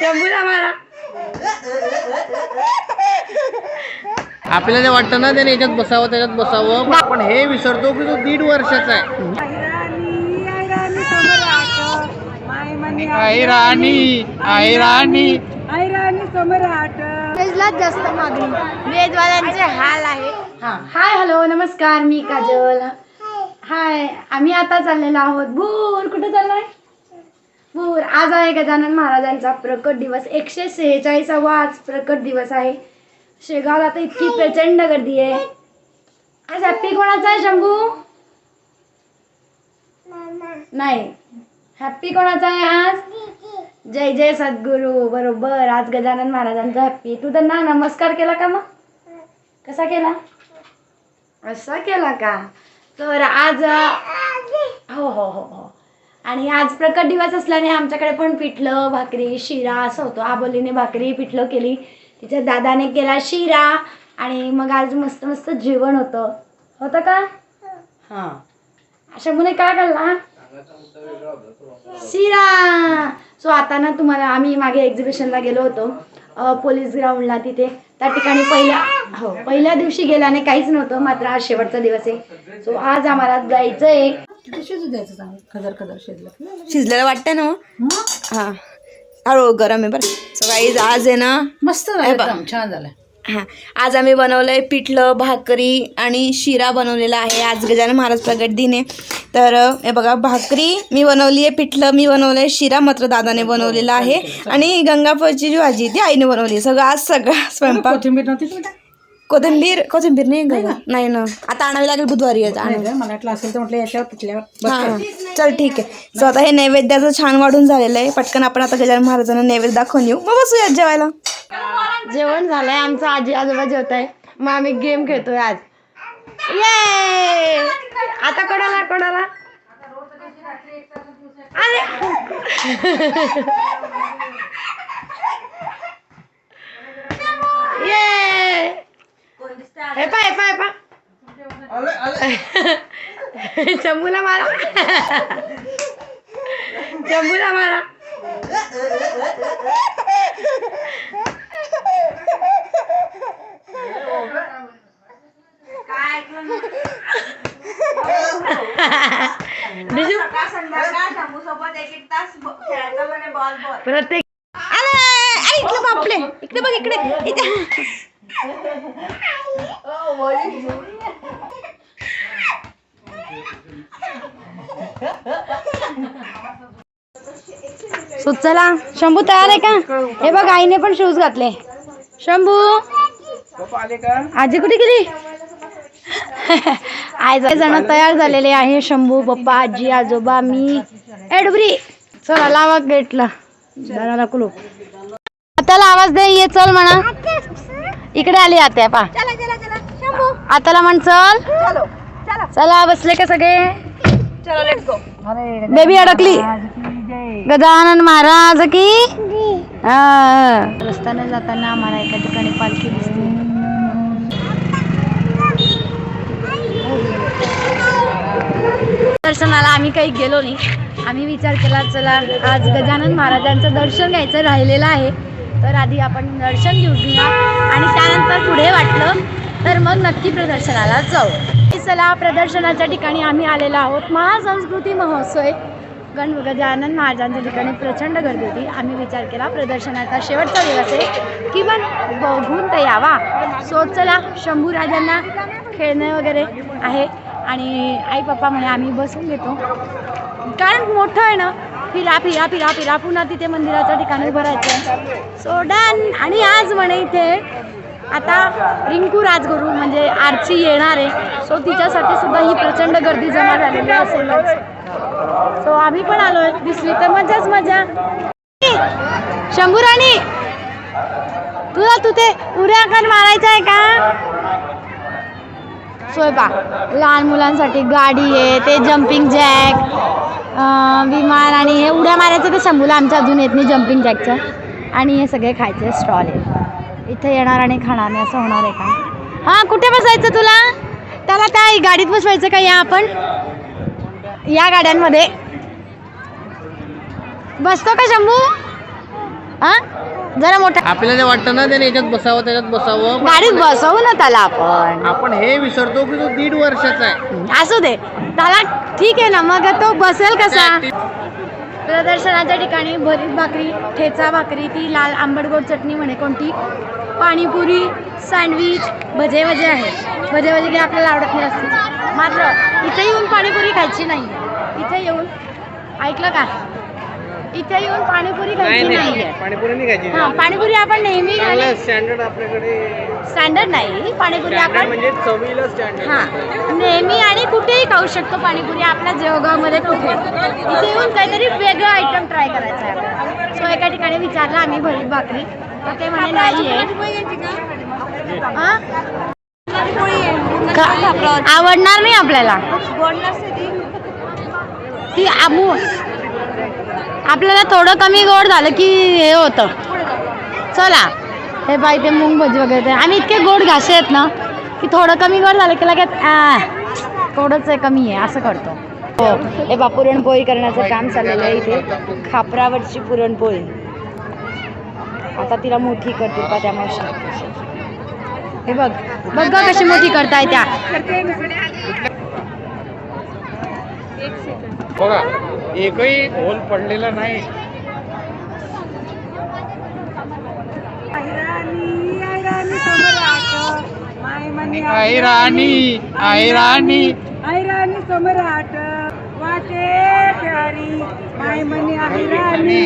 शंभूला मारा आपल्याला वाटतं ना त्याने याच्यात बसावं त्याच्यात बसावं. पण आपण हे विसरतो की तो दीड वर्षाचा आहे. आई राणी आई राणी. वेजलाच जास्त मागणी. वेजवाल्यांचे हाल आहे. हा. हाय हॅलो नमस्कार मी काजल. हाय आम्ही आता चाललेलो आहोत. भूर कुठे चाललोय? भूर आज आहे गजानन महाराजांचा प्रकट दिवस? एकशे सेहेचाळीसावा आज प्रकट दिवस आहे. शेगावला तर इतकी प्रचंड गर्दी आहे. आज हॅप्पी कोणाचा आहे शंभू? नाही. हॅप्पी कोणाचा आहे आज? जय जय सद्गुरू. बरोबर. आज गजानन महाराजांचा हॅप्पी तू त्यांना नमस्कार केला का मग? कसा केला? असा केला का? तर आज हो हो हो हो. आणि आज प्रकट दिवस असल्याने आमच्याकडे पण पिठलं भाकरी शिरा असं होतं. आबोलीने भाकरी पिठलं केली. तिच्या दादाने केला शिरा आणि मग आज मस्त मस्त जेवण होतं. होतं का? हां. अशा मुले काय खाल्ला शिरा! सो आता ना तुम्हाला आम्ही मागे एक्झिबिशनला गेलो होतो. पोलीस ग्राउंडला तिथे. त्या ठिकाणी पहिल्या हो पहिल्या दिवशी गेल्याने काहीच नव्हतं मात्र आज शेवटचा दिवस आहे. सो आज आम्हाला जायचं आहे शिजलेलं वाटतंय ना मग? हा. हळू गरम आहे बरं. सो गाईज आज आहे ना मस्त छान झालं. हा. आज आम्ही बनवलंय पिठलं भाकरी आणि शिरा बनवलेला आहे. आज गजानन महाराज प्रगट दिन आहे. तर अ, हे बघा भाकरी मी बनवली आहे पिठलं मी बनवलंय शिरा मात्र दादाने बनवलेला आहे. आणि गंगाफळची जी भाजी ती आईने बनवली आहे. सगळं आज सगळा स्वयंपाक. कोथिंबीर नव्हती कोथिंबीर कोथिंबीर नाही गं नाही ना. आता आणावी लागेल बुधवारी आज आणावी. मला वाटलं असेल तर म्हटलं याच्यावर पिटल्यावर हा. चल. ठीक आहे. सो आता हे नैवेद्याचं छान वाढून झालेलं आहे. पटकन आपण आता गजानन महाराजांना नैवेद्य दाखवून येऊ. मग बसूयात जेवायला. जेवण झालंय आमचं आजी आजोबा जेवत आहे मग आम्ही गेम खेळतोय आज. ये आता कोणाला कोणाला? अरे ये हे पा हे पा हे पा शंभूला मारा. शंभूला मारा. बिजू प्रत्येक अरे अरे इकडे बापले इकडे. बघ इकडे. इथे. सो चला शंभू तयार आहे का? हे बघ आईने पण शूज घातले. शंभू आजी कुठे गेली? आई जण तयार झालेले आहे शंभू पप्पा आजी आजोबा मी एडबरी. चला लावा गेटला. दाराला कुलूप आता आवाज दे ये चल म्हणा. इकडे आली आत्या पा. आताला म्हण चल. चला. बसले का सगळे? बेबी अडकली. गजानन महाराज की? हा. रस्त्याने जाताना आम्हाला एका ठिकाणी पालखी दिसते. दर्शनाला आम्ही काही गेलो नाही. आम्ही विचार केला चला आज गजानन महाराजांचं दर्शन घ्यायचं राहिलेलं आहे. तर आधी आपण दर्शन घेऊ घेऊया. आणि त्यानंतर पुढे वाटलं तर मग नक्की प्रदर्शनाला जाऊ. चला प्रदर्शनाच्या ठिकाणी आम्ही आलेलो आहोत. महासंस्कृती महोत्सव. गण गजानन महाराजांच्या ठिकाणी प्रचंड गर्दी होती. आम्ही विचार केला प्रदर्शनाचा शेवटचा दिवस आहे. किमान बघून तर यावा. सो चला शंभू राजांना खेळणे वगैरे आहे. आणि आई पप्पा म्हणे आम्ही बसून घेतो. कारण मोठं आहे ना फिरा फिरा फिरा फिरा पुन्हा तिथे मंदिराच्या ठिकाणी भरायचं. सो डन आणि आज म्हणे इथे आता रिंकू राजगुरू म्हणजे आरची येणार आहे. सो तिच्यासाठी सुद्धा ही प्रचंड गर्दी जमा झालेली असेलच सो आम्ही पण आलोय. दिसली तर मजाच मजा. शंभूराणी तुला तू ते उड्या कर मारायचं आहे का स्वयंपाक लहान मुलांसाठी गाडी आहे ते जम्पिंग जॅक विमान आणि हे उड्या मारायचं ते शंभूला आमच्या अजून येत नाही जम्पिंग जॅकचं आणि हे सगळे खायचे स्टॉल आहे इथे येणार आणि खाणार नाही असं होणार आहे का? हां कुठे बसायचं तुला? त्याला त्या गाडीत बसवायचं का या आपण? या गाड्यांमध्ये. बसतो का शंभू? हा? जरा मोठा आपल्याला जे वाटतं ना त्याने याच्यात बसावं त्याच्यात बसावं. गाडीत बसवू ना त्याला आपण. आपण हे विसरतो की तो दीड वर्षाचा आहे. असू दे. त्याला ठीक आहे ना मग तो बसेल कसा? प्रदर्शनाच्या ठिकाणी भरीत भाकरी ठेचा भाकरी ती लाल आंबट गोड चटणी म्हणे कोणती? पाणीपुरी सँडविच भजे भजे आहे भजे भजे काही आपल्याला आवडत नाही असते मात्र इथे येऊन पाणीपुरी खायची नाही. इथे येऊन ऐकलं का? इथे येऊन पाणीपुरी खायची नाही पाणीपुरी नाही खायची हा पाणीपुरी आपण नेहमी चांगलं स्टँडर्ड आपल्याकडे स्टँडर्ड नाही. पाणीपुरी स्टँडर्ड आपण म्हणजे चवीला स्टँडर्ड हा. नेहमी आणि कुठेही खाऊ शकतो पाणीपुरी आपल्या जेवगावमध्ये कुठे. इथे येऊन काहीतरी वेगळं आयटम ट्राय करायचं आहे आपल्याला. सो एका ठिकाणी विचारलं आम्ही भरीत भाकरी. तर ते म्हणे नाही आहे. हा? आवडणार नाही आपल्याला. ती आबू आपल्याला थोडं कमी गोड झालं की हे होतं. चला. हे बाई ते मूग भजी वगैरे ते. आम्ही इतके गोड घासे आहेत ना की थोडं कमी गोड झालं की लगेच आ, थोडंच आहे कमी आहे असं करतो. हो हे बा पुरणपोळी करण्याचं काम चाललेलं आहे इथे. खापरावरची पुरणपोळी. आता तिला मोठी करतील पा त्या मावशी. हे बघ बघ गं कशी मोठी करताय त्या. बघा एकही होल पडलेला नाही. ऐराणी सम्राट. वाटे प्यारी. माय म्हणे ऐराणी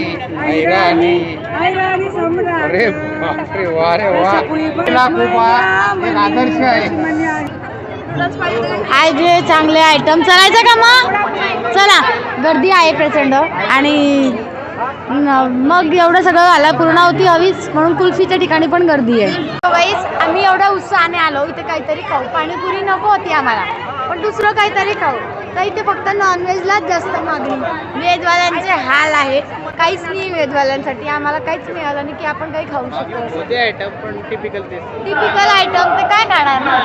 ऐराणी. ऐराणी सम्राट. अरे बापरे वा रे वा. खूप आदर्श आहे. आय जे चांगले आयटम चलायचं का मग? चला गर्दी आहे प्रचंड. आणि मग एवढं सगळं आला पूर्णावती हवीच म्हणून कुल्फीच्या ठिकाणी पण गर्दी आहे. वाईस आम्ही एवढ्या उत्साहाने आलो इथे काहीतरी खाऊ. पाणीपुरी नको होती आम्हाला पण दुसरं काहीतरी खाऊ. तर इथे फक्त नॉनव्हेजलाच जास्त मागणी. व्हेजवाल्यांचे हाल आहे काहीच नाही व्हेजवाल्यांसाठी आम्हाला काहीच मिळालं नाही की आपण काही खाऊ शकतो असं. होते आयटम पण टिपिकल आयटम ते काय खाणार? ना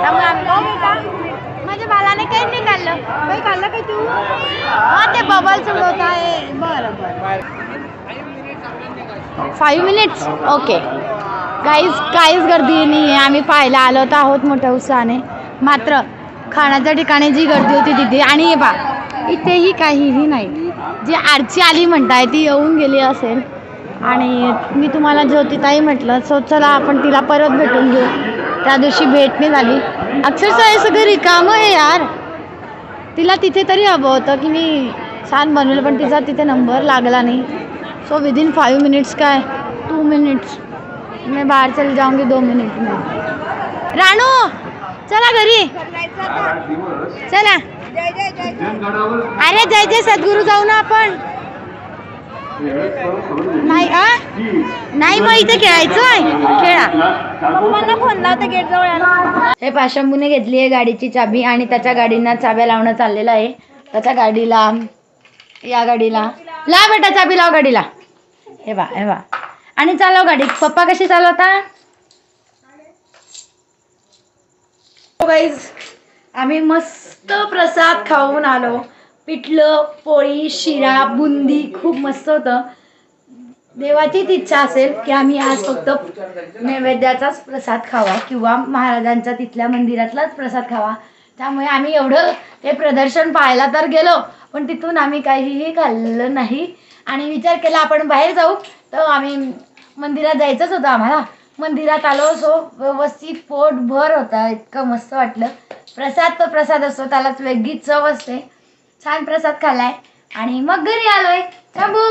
त्यामुळे आम्ही काही नाही खाल्लं. काही खाल्लं काही तू? हा ते बबल्स उडवत आहे. बरं बरं. फाईव्ह मिनिट्स ओके काहीच काहीच गर्दी नाही आहे आम्ही पाहायला आलो तर आहोत मोठ्या उत्साहाने. मात्र खाण्याच्या ठिकाणी जी गर्दी होती तिथे आणि हे बा इथेही काहीही नाही. जी आरची आली म्हणताय ती येऊन गेली असेल. आणि मी तुम्हाला ज्योतिताई म्हटलं सो चला आपण तिला परत भेटून घेऊ. त्या दिवशी भेट नाही झाली अक्षरशः हे सगळं रिकामं आहे यार. तिला तिथे तरी हवं होतं की मी छान बनवलं पण तिचा तिथे नंबर लागला नाही. सो विद इन मिनिट्स काय? टू मिनिट्स मैं बाहेर चली जाऊंगी दो मिनिट में राणू चला घरी. चला. अरे जय जय सद्गुरू जाऊ ना आपण. नाही आ नाही मग इथे खेळायचं आहे खेळा. फोन लावते गेट जवळ हे पाशंबूने घेतली आहे गाडीची चाबी आणि त्याच्या गाडींना चाब्या लावणं चाललेलं आहे. त्याच्या गाडीला या गाडीला. लाव बेटा चाबी लाव गाडीला. हे बा हे बा. आणि चालव गाडी. पप्पा कशी चालवता? गाईज आम्ही मस्त प्रसाद खाऊन आलो. पिठलं पोळी शिरा बुंदी खूप मस्त होतं. देवाचीच इच्छा असेल की आम्ही आज फक्त नैवेद्याचाच प्रसाद खावा किंवा महाराजांचा तिथल्या मंदिरातलाच प्रसाद खावा. त्यामुळे आम्ही एवढं ते प्रदर्शन पाहायला तर गेलो पण तिथून आम्ही काहीही खाल्लं नाही. आणि विचार केला आपण बाहेर जाऊ. तर आम्ही मंदिरात जायचंच होतं आम्हाला. मंदिरात आलो सो व्यवस्थित पोट भर होता. इतकं मस्त वाटलं. प्रसाद तर प्रसाद असतो त्यालाच वेगळीच चव असते. छान प्रसाद खाल्लाय. आणि मग घरी आलोय. थांबू.